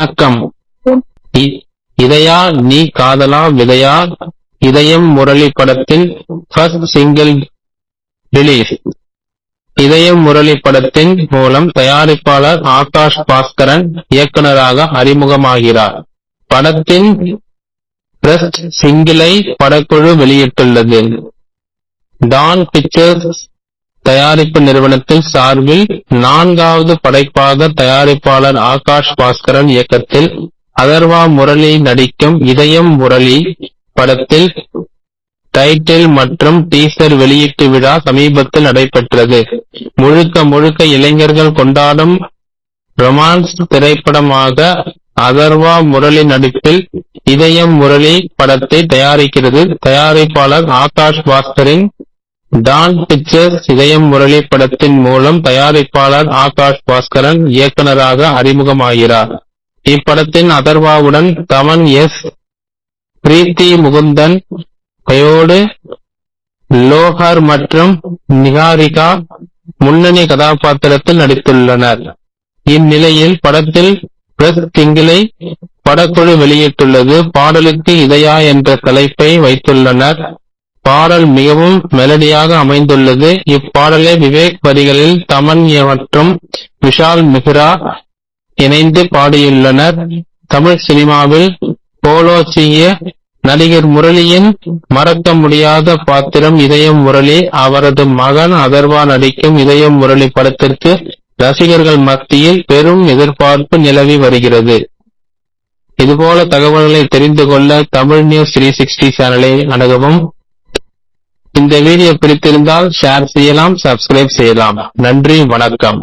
வணக்கம் இதயா நீ காதலா விதையா? இதயம் முரளி படத்தின் ஃபர்ஸ்ட் சிங்கிள் ரிலீஸ் இதயம் முரளி படத்தின் மூலம் தயாரிப்பாளர் ஆகாஷ் பாஸ்கரன் இயக்குநராக அறிமுகமாகிறார். படத்தின் பிரஸ்ட் சிங்கிளை படக்குழு வெளியிட்டுள்ளது. டான் பிக்சர்ஸ் தயாரிப்பு நிறுவனத்தில் சார்பில் நான்காவது படைப்பாக தயாரிப்பாளர் ஆகாஷ் பாஸ்கரன் இயக்கத்தில் அதர்வா முரளி நடிக்கும் இதயம் முரளி படத்தில் டைட்டில் மற்றும் டீசர் வெளியீட்டு விழா சமீபத்தில் நடைபெற்றது. முழுக்க முழுக்க இளைஞர்கள் கொண்டாடும் ரொமான்ஸ் திரைப்படமாக அதர்வா முரளி நடிப்பில் இதயம் முரளி படத்தை தயாரிக்கிறது. தயாரிப்பாளர் ஆகாஷ் பாஸ்கரின் டான் பிக்சர்ஸ் இதயம் முரளி படத்தின் மூலம் தயாரிப்பாளர் ஆகாஷ் பாஸ்கரன் இயக்குநராக அறிமுகமாகிறார். இப்படத்தின் அதர்வாவுடன் தமன் எஸ். பிரீத்தி முகுந்தன் கையோடு லோஹர் மற்றும் நிகாரிகா முன்னணி கதாபாத்திரத்தில் நடித்துள்ளனர். இந்நிலையில் படத்தில் பிரஸ் திங்களை படக்குழு வெளியிட்டுள்ளது. பாடலுக்கு இதயா என்ற தலைப்பை வைத்துள்ளனர். பாடல் மிகவும் மெலடியாக அமைந்துள்ளது. இப்பாடலை விவேக் வரிகளில் தமன் மற்றும் விஷால் மிஹ்ரா இணைந்து பாடியுள்ளனர். தமிழ் சினிமாவில் போலோ நடிகர் முரளியின் மறக்க முடியாத பாத்திரம் இதயம் முரளி அவரது மகன் அதர்வா நடிக்கும் இதயம் முரளி படத்திற்கு ரசிகர்கள் மத்தியில் பெரும் எதிர்பார்ப்பு நிலவி வருகிறது. இதுபோல தகவல்களை தெரிந்து கொள்ள தமிழ் நியூஸ் த்ரீ சிக்ஸ்டி சேனலை அணுகவும். இந்த வீடியோ பிடித்திருந்தால் ஷேர் செய்யலாம் சப்ஸ்கிரைப் செய்யலாம். நன்றி வணக்கம்.